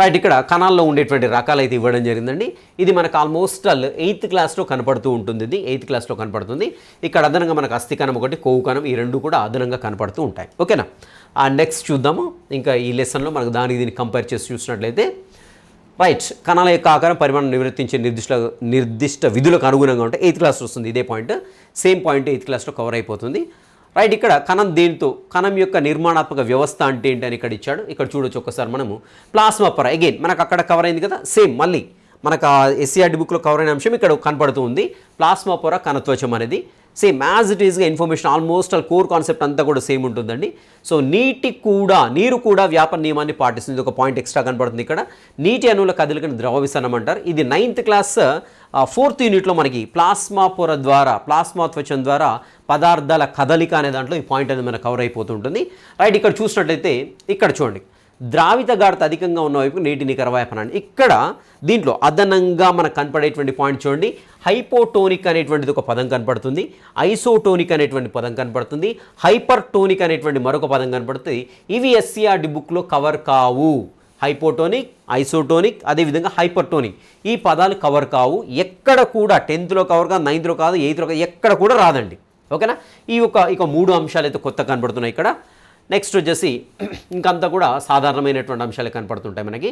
రైట్ ఇక్కడ కణాల్లో ఉండేటువంటి రకాలు అయితే ఇవ్వడం జరిగిందండి. ఇది మనకు ఆల్మోస్ట్ ఆల్ ఎయిత్ క్లాస్లో కనపడుతూ ఉంటుంది ఇది. ఎయిత్ క్లాస్లో కనపడుతుంది. ఇక్కడ అదనంగా మనకు అస్థి కణం ఒకటి కొవ్వు కణం ఈ రెండు కూడా అదనంగా కనపడుతూ ఉంటాయి. ఓకేనా ఆ నెక్స్ట్ చూద్దాము. ఇంకా ఈ లెసన్లో మనకు దానికి దీన్ని కంపేర్ చేసి చూసినట్లయితే రైట్ కణాల యొక్క ఆకారం పరిమాణం నివర్తించే నిర్దిష్ట నిర్దిష్ట విధులకు అనుగుణంగా ఉంటే ఎయిత్ క్లాస్ వస్తుంది. ఇదే పాయింట్ సేమ్ పాయింట్ ఎయిత్ క్లాస్లో కవర్ అయిపోతుంది. రైట్ ఇక్కడ కణం దేనితో? కణం యొక్క నిర్మాణాత్మక వ్యవస్థ అంటే ఏంటి అని ఇక్కడ ఇచ్చాడు. ఇక్కడ చూడొచ్చు ఒకసారి మనము ప్లాస్మా పొర. అగైన్ మనకు అక్కడ కవర్ అయింది కదా? సేమ్ మళ్ళీ మనకు ఆ బుక్లో కవర్ అయిన అంశం ఇక్కడ కనపడుతూ ఉంది. ప్లాస్మా పొర కణత్వచం అనేది. సేమ్ యాజ్ ఇట్ ఈస్గా information almost all core concept అంతా కూడా సేమ్ ఉంటుందండి. సో నీటి కూడా నీరు కూడా వ్యాపార నియమాన్ని పాటిస్తుంది. ఇది ఒక పాయింట్ ఎక్స్ట్రా కనబడుతుంది ఇక్కడ. నీటి అణువుల కదలికను ద్రవవిసనం అంటారు. ఇది నైన్త్ క్లాస్ ఫోర్త్ యూనిట్లో మనకి ప్లాస్మా పొర ద్వారా ప్లాస్మా త్వచం ద్వారా పదార్థాల కదలిక అనే దాంట్లో ఈ పాయింట్ అనేది మనకు కవర్ అయిపోతుంటుంది. రైట్ ఇక్కడ చూసినట్లయితే ఇక్కడ చూడండి. ద్రావిత గాఢత అధికంగా ఉన్న వైపు నీటి నికర వ్యాపనాన్ని ఇక్కడ దీంట్లో అదనంగా మనకు కనపడేటువంటి పాయింట్ చూడండి. హైపోటోనిక్ అనేటువంటిది ఒక పదం కనపడుతుంది. ఐసోటోనిక్ అనేటువంటి పదం కనపడుతుంది. హైపర్ టోనిక్ అనేటువంటి మరొక పదం కనపడుతుంది. ఇవి ఎస్సీఆర్డి బుక్లో కవర్ కావు. హైపోటోనిక్ ఐసోటోనిక్ అదేవిధంగా హైపర్టోనిక్. ఈ పదాలు కవర్ కావు. ఎక్కడ కూడా టెన్త్లో కవర్ కాదు నైన్త్లో కాదు ఎయిత్లో కాదు ఎక్కడ కూడా రాదండి. ఓకేనా? ఈ యొక్క ఇక మూడు అంశాలు అయితే కొత్త కనపడుతున్నాయి ఇక్కడ. నెక్స్ట్ వచ్చేసి ఇంకంతా కూడా సాధారణమైనటువంటి అంశాలు కనపడుతుంటాయి మనకి.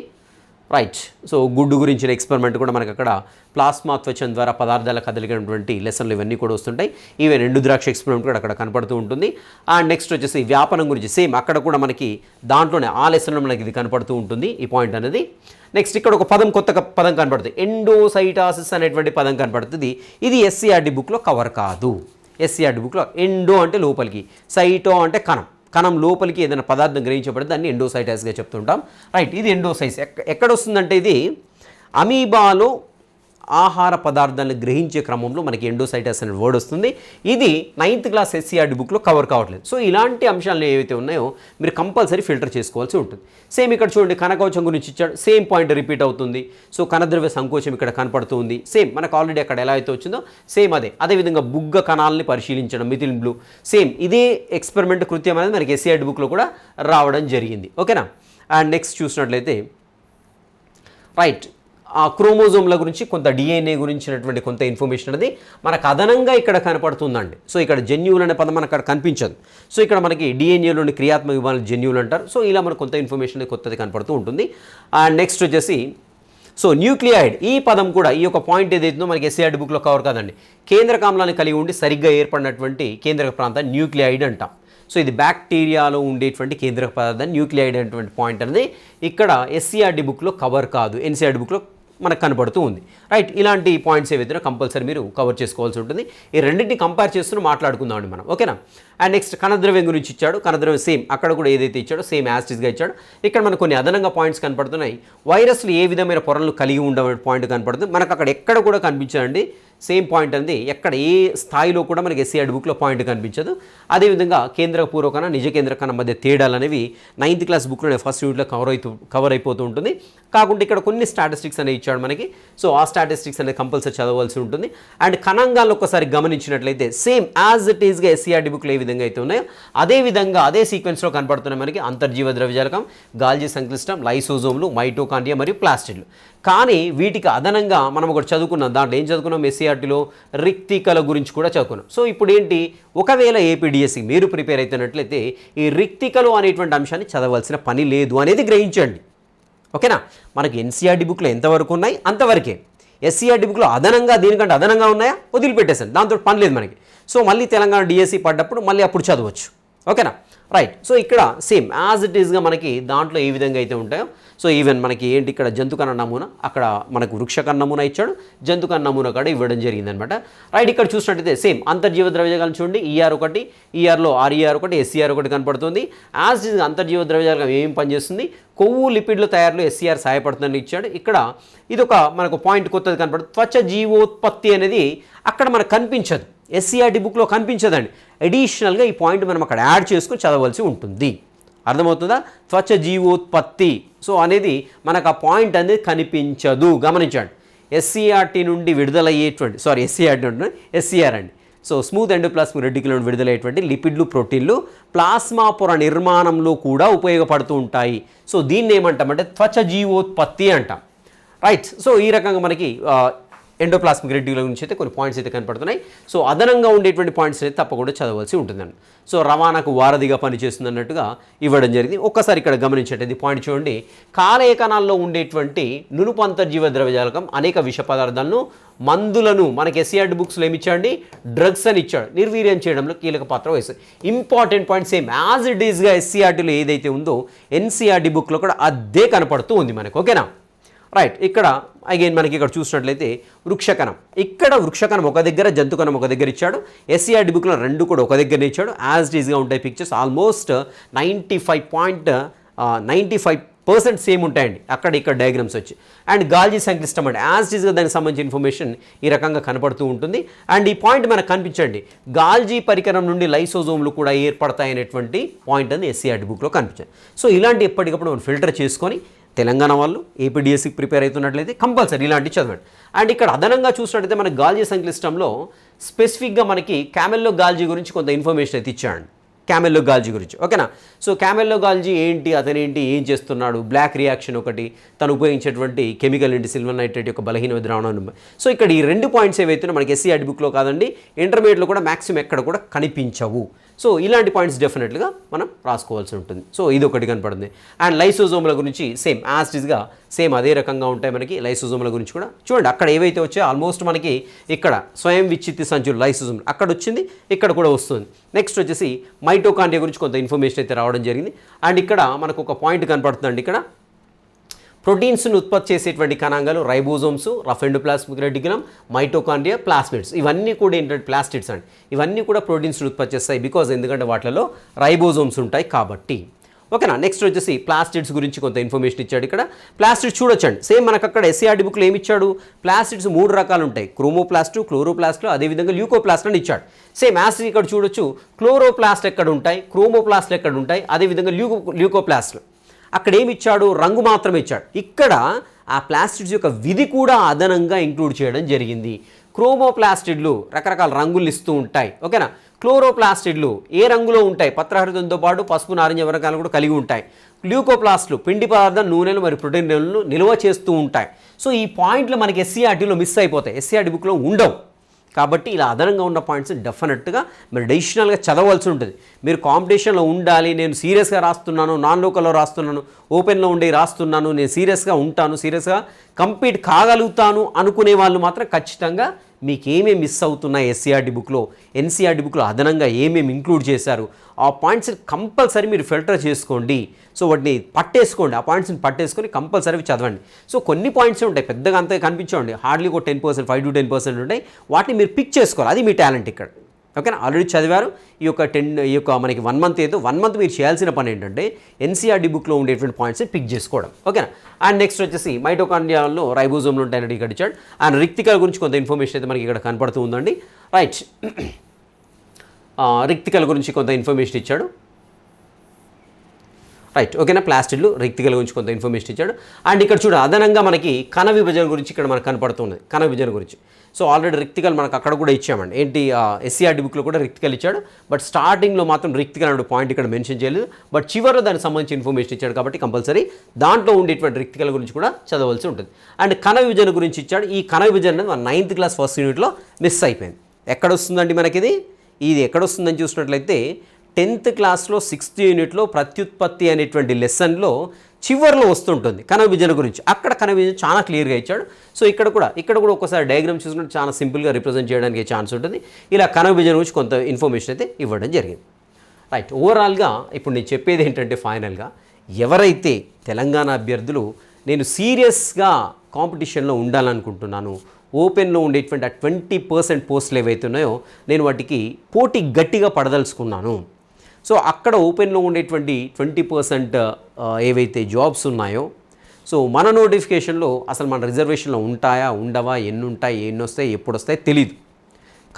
రైట్ సో గుడ్డు గురించిన ఎక్స్పెరిమెంట్ కూడా మనకి అక్కడ ప్లాస్మా త్వచం ద్వారా పదార్థాల కదిలినటువంటి లెసన్లు ఇవన్నీ కూడా వస్తుంటాయి. ఈవెన్ ఎండు ద్రాక్ష ఎక్స్పెరిమెంట్ కూడా అక్కడ కనపడుతూ ఉంటుంది. అండ్ నెక్స్ట్ వచ్చేసి వ్యాపనం గురించి సేమ్ అక్కడ కూడా మనకి దాంట్లోనే ఆ లెసన్లో మనకి ఇది కనపడుతూ ఉంటుంది ఈ పాయింట్ అనేది. నెక్స్ట్ ఇక్కడ ఒక పదం కొత్త పదం కనపడుతుంది. ఎండోసైటాసిస్ అనేటువంటి పదం కనపడుతుంది. ఇది ఎస్సీఆర్డి బుక్లో కవర్ కాదు. ఎస్సీఆర్డి బుక్లో ఎండో అంటే లోపలికి. సైటో అంటే కణం. కణం లోపలికి ఏదైనా పదార్థం గ్రహించబడితే దాన్ని ఎండోసైటైస్గా చెప్తుంటాం. రైట్ ఇది ఎండోసైస్ ఎక్క ఎక్కడ వస్తుందంటే ఇది అమీబాలో ఆహార పదార్థాలను గ్రహించే క్రమంలో మనకి ఎండోసైటస్ అనే వర్డ్ వస్తుంది. ఇది నైన్త్ క్లాస్ ఎస్సీఆర్డి బుక్లో కవర్ కావట్లేదు. సో ఇలాంటి అంశాలు ఏవైతే ఉన్నాయో మీరు కంపల్సరీ ఫిల్టర్ చేసుకోవాల్సి ఉంటుంది. సేమ్ ఇక్కడ చూడండి కనకవచం గురించి ఇచ్చాడు. సేమ్ పాయింట్ రిపీట్ అవుతుంది. సో కణద్రవ్య సంకోచం ఇక్కడ కనపడుతుంది. సేమ్ మనకు ఆల్రెడీ అక్కడ ఎలా అయితే వచ్చిందో సేమ్ అదే. అదేవిధంగా బుగ్గ కణాలని పరిశీలించడం మిథిలిన్ బ్లూ సేమ్ ఇదే ఎక్స్పెరిమెంట్ కృత్యం అనేది మనకి ఎస్సీఆర్డి బుక్లో కూడా రావడం జరిగింది. ఓకేనా అండ్ నెక్స్ట్ చూసినట్లయితే రైట్ ఆ క్రోమోజోమ్ల గురించి కొంత డిఎన్ఏ గురించినటువంటి కొంత ఇన్ఫర్మేషన్ అనేది మనకు అదనంగా ఇక్కడ కనపడుతుందండి. సో ఇక్కడ జన్యువులు అనే పదం మనకు అక్కడ కనిపించదు. సో ఇక్కడ మనకి డిఎన్ఏలోని క్రియాత్మక విభాగాలు జన్యువులు అంటారు. సో ఇలా మనకు కొంత ఇన్ఫర్మేషన్ అనేది కొత్తది కనపడుతూ ఉంటుంది. అండ్ నెక్స్ట్ వచ్చేసి సో న్యూక్లియాయిడ్ ఈ పదం కూడా ఈ యొక్క పాయింట్ ఏదైతుందో మనకి ఎస్సీఆర్డి బుక్లో కవర్ కాదండి. కేంద్ర కామ్లాన్ని కలిగి ఉండి సరిగ్గా ఏర్పడినటువంటి కేంద్రక ప్రాంతాన్ని న్యూక్లియాయిడ్ అంటాం. సో ఇది బ్యాక్టీరియాలో ఉండేటువంటి కేంద్రక పదార్థాన్ని న్యూక్లియాయిడ్ అనేటువంటి పాయింట్ అనేది ఇక్కడ ఎస్సీఆర్డి బుక్లో కవర్ కాదు. ఎన్సీఆర్డి బుక్లో మనకు కనబడుతూ ఉంది. రైట్ ఇలాంటి పాయింట్స్ ఏవైతే కంపల్సరీ మీరు కవర్ చేసుకోవాల్సి ఉంటుంది. ఈ రెండింటిని కంపేర్ చేస్తూ మాట్లాడుకుందామండి మనం ఓకేనా? అండ్ నెక్స్ట్ కణద్రవ్యం గురించి ఇచ్చాడు కణద్రవ్యం సేమ్ అక్కడ కూడా ఏదైతే ఇచ్చాడో సేమ్ యాస్టిస్గా ఇచ్చాడు. ఇక్కడ మనకు కొన్ని అదనంగా పాయింట్స్ కనపడుతున్నాయి. వైరస్లు ఏ విధమైన పొరలను కలిగి ఉండే పాయింట్ కనపడుతుంది. మనకు అక్కడ ఎక్కడ కూడా కనిపించండి సేమ్ పాయింట్ అనేది ఎక్కడ ఏ స్థాయిలో కూడా మనకి ఎస్సీఆర్ బుక్లో పాయింట్ కనిపించదు. అదేవిధంగా కేంద్ర పూర్వకన నిజ కేంద్ర కన్నా మధ్య తేడాలు అనేవి నైన్త్ క్లాస్ బుక్లోనే ఫస్ట్ యూనిట్లో కవర్ అవుతూ కవర్ అయిపోతూ ఉంటుంది. కాకుండా ఇక్కడ కొన్ని స్టాటిస్టిక్స్ అనేవి ఇచ్చాడు మనకి. సో ఆ స్టాటిస్టిక్స్ అనేది కంపల్సరీ చదవాల్సి ఉంటుంది. అండ్ కణాంగాలు ఒకసారి గమనించినట్లయితే సేమ్ యాజ్ ఇట్ ఈస్గా ఎస్సీఆర్డి బుక్లు ఏ విధంగా అయితే ఉన్నాయో అదే విధంగా అదే సీక్వెన్స్లో కనపడుతున్నాయి మనకి అంతర్జీవ ద్రవ్యజాలకం గాల్జీ సంక్లిష్టం లైసోజోమ్లు మైటోకాండియా మరియు ప్లాస్టిడ్లు. కానీ వీటికి అదనంగా మనం ఒకటి చదువుకున్నాం. దాంట్లో ఏం చదువుకున్నాం? ఎస్సీఆర్టీలో రిక్తికల గురించి కూడా చదువుకున్నాం. సో ఇప్పుడు ఏంటి? ఒకవేళ ఏపీడిఎస్సి మీరు ప్రిపేర్ అవుతున్నట్లయితే ఈ రిక్తికలు అనేటువంటి అంశాన్ని చదవాల్సిన పని లేదు అనేది గ్రహించండి. ఓకేనా? మనకి ఎన్సీఆర్డి బుక్లు ఎంతవరకు ఉన్నాయి? అంతవరకే. ఎస్సీఆర్డి బుక్లో అదనంగా దీనికంటే అదనంగా ఉన్నాయా? వదిలిపెట్టేసాను దాంతో పని లేదు మనకి. సో మళ్ళీ తెలంగాణ డిఎస్సి పడ్డప్పుడు మళ్ళీ అప్పుడు చదవచ్చు. ఓకేనా? రైట్ సో ఇక్కడ సేమ్ యాజ్ ఇట్ ఈస్గా మనకి దాంట్లో ఏ విధంగా అయితే ఉంటాయో సో ఈవెన్ మనకి ఏంటి ఇక్కడ జంతుకన్న నమూనా అక్కడ మనకు వృక్షకన్న నమూనా ఇచ్చాడు జంతుకన్న నమూనా కూడా ఇవ్వడం జరిగిందనమాట రైట్ ఇక్కడ చూసినట్టయితే సేమ్ అంతర్జీవ ద్రవ్యజాలం చూడండి ఈఆర్ ఒకటి ఈఆర్లో ఆర్ఈఆర్ ఒకటి ఎస్సీఆర్ ఒకటి కనపడుతుంది యాజ్ ఇస్ అంతర్జీవ ద్రవ్యజాలం ఏం పనిచేస్తుంది కొవ్వు లిపిడ్ల తయారులో ఎస్సీఆర్ సహాయపడుతుందని ఇచ్చాడు ఇక్కడ ఇది ఒక మనకు పాయింట్ కొత్తది కనపడుతుంది త్వచ జీవోత్పత్తి అనేది అక్కడ మనకు కనిపించదు. ఎస్సీఆర్టీ బుక్లో కనిపించదండి. అడిషనల్గా ఈ పాయింట్ మనం అక్కడ యాడ్ చేసుకుని చదవలసి ఉంటుంది. అర్థమవుతుందా? త్వచ జీవోత్పత్తి. సో అనేది మనకు ఆ పాయింట్ అనేది కనిపించదు. గమనించండి. ఎస్సీఆర్టీ నుండి విడుదలయ్యేటువంటి సారీ ఎస్సీఆర్టీ నుండి ఎస్సీఆర్ అండి. సో స్మూత్ ఎండోప్లాస్మిక్ రెడ్డికి నుండి విడుదలయ్యేటువంటి లిపిడ్లు ప్రోటీన్లు ప్లాస్మా పొర నిర్మాణంలో కూడా ఉపయోగపడుతూ ఉంటాయి. సో దీన్ని ఏమంటామంటే త్వచ జీవోత్పత్తి అంటాం. రైట్ సో ఈ రకంగా మనకి ఎండోప్లాస్మిక్ రెడ్యూల గురించి అయితే కొన్ని పాయింట్స్ అయితే కనపడుతున్నాయి. సో అదనంగా ఉండేటువంటి పాయింట్స్ అయితే తప్పకుండా చదవాల్సి ఉంటుందండి. సో రవాణాకు వారధిగా పనిచేస్తుంది అన్నట్టుగా ఇవ్వడం జరిగింది. ఒక్కసారి ఇక్కడ గమనించేటది పాయింట్ చూడండి. కాలేయకణాల్లో ఉండేటువంటి నునుపు అంతర్జీవ ద్రవ్యజాలకం అనేక విష పదార్థాలను మందులను మనకి ఎస్సీఆర్డి బుక్స్లో ఏమి డ్రగ్స్ అని ఇచ్చాడు. నిర్వీర్యం చేయడంలో కీలక పాత్ర వహిస్తుంది. Important point same as it ఈస్గా ఎస్సీఆర్టీలో ఏదైతే ఉందో ఎన్సీఆర్డీ బుక్లో కూడా అదే కనపడుతూ ఉంది మనకు. ఓకేనా? రైట్ ఇక్కడ అగైన్ మనకి ఇక్కడ చూసినట్లయితే వృక్షకణం. ఇక్కడ వృక్షకణం ఒక దగ్గర జంతుకణం ఒక దగ్గర ఇచ్చాడు. ఎస్సీఆర్డి బుక్లో రెండు కూడా ఒక దగ్గర ఇచ్చాడు. యాజ్ ఈజ్గా ఉంటాయి pictures almost ninety five point ninety five percent same ఉంటాయండి. అక్కడ ఇక్కడ డయాగ్రామ్స్ వచ్చి. అండ్. గాల్జీ సంక్లిష్టం అంటే యాజ్ ఈజ్గా దానికి సంబంధించిన ఇన్ఫర్మేషన్ ఈ రకంగా కనపడుతూ ఉంటుంది. అండ్ ఈ పాయింట్ మనకు కనిపించండి. గాల్జీ పరికరం నుండి లైసోజోమ్లు కూడా ఏర్పడతాయనేటువంటి పాయింట్ అని ఎస్సీఆర్డి బుక్లో కనిపించాయి సో ఇలాంటి ఎప్పటికప్పుడు మనం ఫిల్టర్ చేసుకొని తెలంగాణ వాళ్ళు ఏపీడిఎస్సికి ప్రిపేర్ అవుతున్నట్లయితే కంపల్సరీ ఇలాంటివి చదవండి. అండ్ ఇక్కడ అదనంగా చూసినట్టయితే మన గాల్జీ సంక్లిష్టంలో స్పెసిఫిక్గా మనకి క్యామెల్లో గాల్జీ గురించి కొంత ఇన్ఫర్మేషన్ అయితే ఇచ్చాడు క్యామెల్లో గాల్జీ గురించి. ఓకేనా? సో క్యామెల్లో గాల్జీ ఏంటి? అతనేంటి? ఏం చేస్తున్నాడు? బ్లాక్ రియాక్షన్ ఒకటి తను ఉపయోగించేటువంటి కెమికల్ ఏంటి? సిల్వర్ నైట్రేట్ యొక్క బలహీన ద్రావణం సో ఇక్కడ ఈ రెండు పాయింట్స్ ఏవైతే మనకి ఎస్సీఆర్డి బుక్లో కాదండి ఇంటర్మీడియట్లో కూడా మ్యాక్సిమం ఎక్కడ కూడా కనిపించవు. సో ఇలాంటి పాయింట్స్ డెఫినెట్గా మనం రాసుకోవాల్సి ఉంటుంది. సో ఇది ఒకటి కనపడింది. అండ్ లైసోజోమ్ల గురించి సేమ్ యాస్టిజ్గా సేమ్ అదే రకంగా ఉంటాయి మనకి లైసోజోమ్ల గురించి కూడా. చూడండి అక్కడ ఏవైతే వచ్చాయో ఆల్మోస్ట్ మనకి ఇక్కడ స్వయం విచ్చిత్తి సంచులు లైసోజోమ్ అక్కడ వచ్చింది ఇక్కడ కూడా వస్తుంది. నెక్స్ట్ వచ్చేసి మైటోకాండియా గురించి కొంత ఇన్ఫర్మేషన్ అయితే రావడం జరిగింది. అండ్ ఇక్కడ మనకు ఒక పాయింట్ కనపడుతుందండి ఇక్కడ. ప్రోటీన్స్ను ఉత్పత్తి చేసేటువంటి కణాంగాలు ribosomes rough endoplasmic reticulum mitochondria plasmids. ఇవన్నీ కూడా ఏంటంటే ప్లాస్టిడ్స్ అండి. ఇవన్నీ కూడా ప్రోటీన్స్ను ఉత్పత్తి చేస్తాయి బికాజ్ ఎందుకంటే వాటిలో రైబోజోమ్స్ ఉంటాయి కాబట్టి. ఓకేనా? నెక్స్ట్ వచ్చేసి ప్లాస్టిడ్స్ గురించి కొంత ఇన్ఫర్మేషన్ ఇచ్చాడు ఇక్కడ. ప్లాస్టిడ్స్ చూడొచ్చండి. సేమ్ మనకు అక్కడ ఎస్సీఆర్డి బుక్లో ఏమి ఇచ్చాడు ప్లాస్టిడ్స్ మూడు రకాలు ఉంటాయి. క్రోమోప్లాస్ట్ క్లోరోప్లాస్ట్ అదేవిధంగా ల్యూకోప్లాస్ట్ అని ఇచ్చాడు. సేమ్ యాసిడ్ ఇక్కడ చూడొచ్చు. క్లోరోప్లాస్ట్ ఎక్కడ ఉంటాయి? క్రోమోప్లాస్ట్లు ఎక్కడ ఉంటాయి? అదేవిధంగా ల్యూకో ల్యూకోప్లాస్ట్లు అక్కడ ఏమి ఇచ్చాడు రంగు మాత్రమే ఇచ్చాడు. ఇక్కడ ఆ ప్లాస్టిడ్స్ యొక్క విధి కూడా అదనంగా ఇంక్లూడ్ చేయడం జరిగింది. క్రోమోప్లాస్టిడ్లు రకరకాల రంగులు ఇస్తూ ఉంటాయి. ఓకేనా? క్లోరోప్లాస్టిడ్లు ఏ రంగులో ఉంటాయి? పత్రహరితంతో పాటు పసుపు నారింజ రకాలు కూడా కలిగి ఉంటాయి. క్లూకోప్లాస్ట్లు పిండి పదార్థం నూనెలు మరియు ప్రోటీన్లను నిల్వ చేస్తూ ఉంటాయి. సో ఈ పాయింట్లు మనకి ఎస్సీఆర్టీలో మిస్ అయిపోతాయి. ఎస్సీఆర్టీ బుక్లో ఉండవు. కాబట్టి ఇలా అదనంగా ఉన్న పాయింట్స్ డెఫినెట్గా మీరు అడిషనల్గా చదవాల్సి ఉంటుంది. మీరు కాంపిటీషన్లో ఉండాలి నేను సీరియస్గా రాస్తున్నాను నాన్ లోకల్లో రాస్తున్నాను ఓపెన్లో ఉండి రాస్తున్నాను నేను సీరియస్గా ఉంటాను సీరియస్గా కంప్లీట్ కాగలుగుతాను అనుకునే వాళ్ళు మాత్రం ఖచ్చితంగా మీకు ఏమేమి మిస్ అవుతున్నాయి ఎస్సీఆర్డి బుక్లో ఎన్సీఆర్డి బుక్లో అదనంగా ఏమేమి ఇంక్లూడ్ చేశారు? ఆ పాయింట్స్ కంపల్సరీ మీరు ఫిల్టర్ చేసుకోండి. సో వాటిని పట్టేసుకోండి. ఆ పాయింట్స్ని పట్టేసుకొని కంపల్సరీ చదవండి. సో కొన్ని పాయింట్స్ ఉంటాయి. పెద్దగా అంతగా కనిపించండి హార్డ్లీ ఒక ten percent five to ten percent ఉంటాయి. వాటిని మీరు పిక్ చేసుకోవాలి. అది మీ టాలెంట్ ఇక్కడ. ఓకేనా ఆల్రెడీ చదివారు. ఈ యొక్క టెన్ ఈ యొక్క మనకి వన్ మంత్ ఏదో వన్ మంత్ మీరు చేయాల్సిన పని ఏంటంటే ఎన్సీఆర్డీ బుక్లో ఉండేటువంటి పాయింట్స్ పిక్ చేసుకోవడం. ఓకేనా అండ్ నెక్స్ట్ వచ్చేసి మైటోకాండియాలో రైబోజోమ్లు ఉంటాయని ఇక్కడ ఇచ్చాడు. అండ్ రిక్తికల గురించి కొంత ఇన్ఫర్మేషన్ అయితే మనకి ఇక్కడ కనపడుతూ ఉందండి. రైట్. రిక్తికల గురించి కొంత ఇన్ఫర్మేషన్ ఇచ్చాడు. రైట్. ఓకేనా ప్లాస్టిడ్లు రిక్తికల గురించి కొంత ఇన్ఫర్మేషన్ ఇచ్చాడు. అండ్ ఇక్కడ చూడు అదనంగా మనకి కణ విభజన గురించి ఇక్కడ మనకు కనపడుతుంది కణ విభజన గురించి. సో ఆల్రెడీ రిక్తికల్ మనకు అక్కడ కూడా ఇచ్చామండి. ఏంటి ఎస్సీఆర్డి బుక్లో కూడా రిక్తికల్ ఇచ్చాడు. బట్ స్టార్టింగ్లో మాత్రం రిక్తికల్ అనే పాయింట్ ఇక్కడ మెన్షన్ చేయలేదు. బట్ చివరిలో దానికి సంబంధించి ఇన్ఫర్మేషన్ ఇచ్చాడు కాబట్టి కంపల్సరీ దాంట్లో ఉండేటువంటి రిక్తికల గురించి కూడా చదవలసి ఉంటుంది. అండ్ కణ విభజన గురించి ఇచ్చాడు. ఈ కణ విభజన అనేది మన నైన్త్ క్లాస్ ఫస్ట్ యూనిట్లో మిస్ అయిపోయింది. ఎక్కడ వస్తుందండి మనకి ఇది ఇది ఎక్కడ వస్తుందని చూసినట్లయితే టెన్త్ క్లాస్లో సిక్స్త్ యూనిట్లో ప్రత్యుత్పత్తి అనేటువంటి లెసన్లో చివరిలో వస్తుంటుంది కణవిభజన గురించి. అక్కడ కణవిభజన చాలా క్లియర్గా ఇచ్చాడు. సో ఇక్కడ కూడా ఇక్కడ కూడా ఒకసారి డయాగ్రామ్ చూసుకుంటే చాలా సింపుల్గా రిప్రజెంట్ చేయడానికి ఛాన్స్ ఉంటుంది. ఇలా కణవిభజన గురించి కొంత ఇన్ఫర్మేషన్ అయితే ఇవ్వడం జరిగింది. రైట్ ఓవరాల్గా ఇప్పుడు నేను చెప్పేది ఏంటంటే ఫైనల్గా ఎవరైతే తెలంగాణ అభ్యర్థులు నేను సీరియస్గా కాంపిటీషన్లో ఉండాలనుకుంటున్నాను ఓపెన్లో ఉండేటువంటి ఆ ట్వంటీ పర్సెంట్ పోస్టులు ఏవైతే ఉన్నాయో నేను వాటికి పోటీ గట్టిగా పడదలుచుకున్నాను. సో అక్కడ ఓపెన్లో ఉండేటువంటి ట్వంటీ పర్సెంట్ ఏవైతే జాబ్స్ ఉన్నాయో సో మన నోటిఫికేషన్లో అసలు మన రిజర్వేషన్లో ఉంటాయా ఉండవా ఎన్ని ఉంటాయి ఎన్ని వస్తాయి ఎప్పుడు వస్తాయి తెలియదు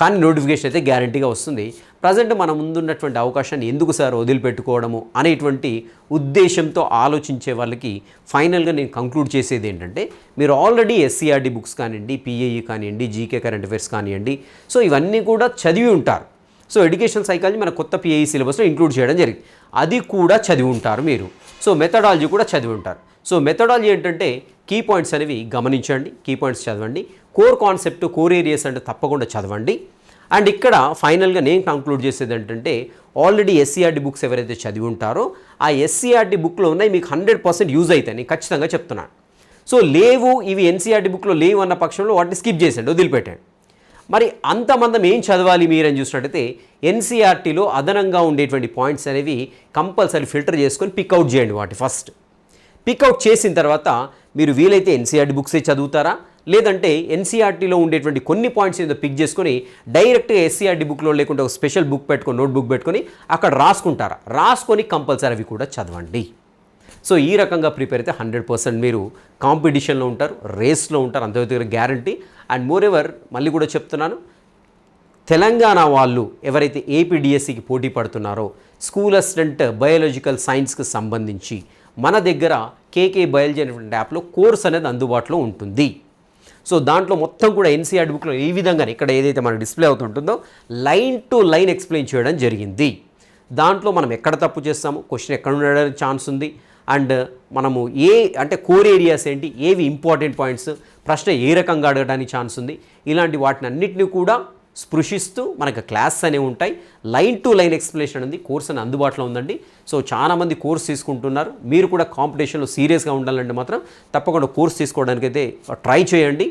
కానీ నోటిఫికేషన్ అయితే గ్యారంటీగా వస్తుంది. ప్రజెంట్ మన ముందున్నటువంటి అవకాశాన్ని ఎందుకు సార్ వదిలిపెట్టుకోవడము అనేటువంటి ఉద్దేశంతో ఆలోచించే వాళ్ళకి ఫైనల్గా నేను కంక్లూడ్ చేసేది ఏంటంటే మీరు ఆల్రెడీ ఎస్సీఆర్డి బుక్స్ కానివ్వండి పిఏఈ కానివ్వండి జీకే కరెంట్ అఫైర్స్ కానివ్వండి సో ఇవన్నీ కూడా చదివి ఉంటారు. సో ఎడ్యుకేషన్ సైకాలజీ మన కొత్త పిఐ సిలబస్లో ఇంక్లూడ్ చేయడం జరిగింది. అది కూడా చదివి ఉంటారు మీరు. సో మెథడాలజీ కూడా చదివి ఉంటారు. సో మెథడాలజీ ఏంటంటే కీ పాయింట్స్ అనేవి గమనించండి కీ పాయింట్స్ చదవండి. కోర్ కాన్సెప్ట్ కోర్ ఏరియాస్ అంటే తప్పకుండా చదవండి. అండ్ ఇక్కడ ఫైనల్గా నేను కంక్లూడ్ చేసేది ఏంటంటే ఆల్రెడీ ఎస్సీఆర్డి బుక్స్ ఎవరైతే చదివి ఉంటారో ఆ ఎస్సీఆర్టీ బుక్లో ఉన్నాయి మీకు హండ్రెడ్ పర్సెంట్ యూజ్ అవుతాయి. నేను ఖచ్చితంగా చెప్తున్నాను. సో లేవు ఇవి ఎన్సీఆర్టీ బుక్లో లేవు అన్న పక్షంలో వాటిని స్కిప్ చేసేయండి వదిలిపెట్టండి మరి అంతమందం ఏం చదవాలి మీరని చూసినట్టయితే ఎన్సీఆర్టీలో అదనంగా ఉండేటువంటి పాయింట్స్ అనేవి కంపల్సరీ ఫిల్టర్ చేసుకొని పికౌట్ చేయండి వాటి ఫస్ట్. పికౌట్ చేసిన తర్వాత మీరు వీలైతే ఎన్సీఆర్టీ బుక్సే చదువుతారా? లేదంటే ఎన్సీఆర్టీలో ఉండేటువంటి కొన్ని పాయింట్స్ ఏదో పిక్ చేసుకొని డైరెక్ట్గా ఎస్సీఆర్టీ బుక్లో లేకుంటే ఒక స్పెషల్ బుక్ పెట్టుకొని నోట్ బుక్ పెట్టుకొని అక్కడ రాసుకుంటారా? రాసుకొని కంపల్సరీ అవి కూడా చదవండి. సో ఈ రకంగా ప్రిపేర్ అయితే హండ్రెడ్ పర్సెంట్ మీరు కాంపిటీషన్లో ఉంటారు రేస్లో ఉంటారు అంత దగ్గర గ్యారంటీ. అండ్ మోర్ ఎవర్ మళ్ళీ కూడా చెప్తున్నాను తెలంగాణ వాళ్ళు ఎవరైతే ఏపీడిఎస్సికి పోటీ పడుతున్నారో స్కూల్ అసిస్టెంట్ బయాలజికల్ సైన్స్కి సంబంధించి మన దగ్గర కేకే బయాలజీ అనేటువంటి యాప్లో కోర్స్ అనేది అందుబాటులో ఉంటుంది. సో దాంట్లో మొత్తం కూడా ఎన్సీఆర్ బుక్లో ఈ విధంగా ఇక్కడ ఏదైతే మనకు డిస్ప్లే అవుతుంటుందో లైన్ టు లైన్ ఎక్స్ప్లెయిన్ చేయడం జరిగింది. దాంట్లో మనం ఎక్కడ తప్పు చేస్తాము? క్వశ్చన్ ఎక్కడ ఉండడానికి ఛాన్స్ ఉంది? అండ్ మనము ఏ అంటే కోర్ ఏరియాస్ ఏంటి ఏవి ఇంపార్టెంట్ పాయింట్స్ ప్రశ్న ఏ రకంగా అడగడానికి ఛాన్స్ ఉంది ఇలాంటి వాటిని అన్నింటినీ కూడా స్పృశిస్తూ మనకు క్లాస్ అనేవి ఉంటాయి. లైన్ టు లైన్ ఎక్స్ప్లెనేషన్ ఉంది కోర్స్ అని అందుబాటులో ఉందండి. సో చాలామంది కోర్స్ తీసుకుంటున్నారు. మీరు కూడా కాంపిటీషన్లో సీరియస్గా ఉండాలంటే మాత్రం తప్పకుండా కోర్స్ తీసుకోవడానికైతే ట్రై చేయండి.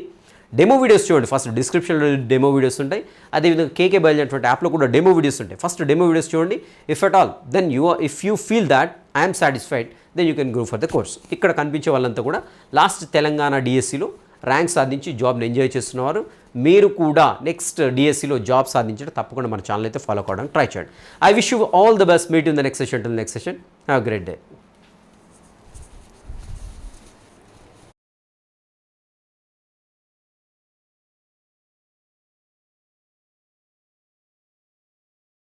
డెమో వీడియోస్ చూడండి. ఫస్ట్ డిస్క్రిప్షన్లో డెమో వీడియోస్ ఉంటాయి. అదేవిధంగా కేకే బయలు అనేటువంటి యాప్లో కూడా డెమో వీడియోస్ ఉంటాయి. ఫస్ట్ డెమో వీడియోస్ చూడండి. If at all then you if you feel that I'm satisfied then you can go for the course ఇక్కడ కనిపించే వాళ్ళంతా కూడా లాస్ట్ తెలంగాణ డిఎస్సిలో ర్యాంక్ సాధించి జాబ్ని ఎంజాయ్ చేస్తున్నవారు. మీరు కూడా నెక్స్ట్ డిఎస్సిలో జాబ్ సాధించడం తప్పకుండా మన ఛానల్ అయితే ఫాలో కావడానికి ట్రై చేయండి. I wish you all the best meet in the next session to next session have great day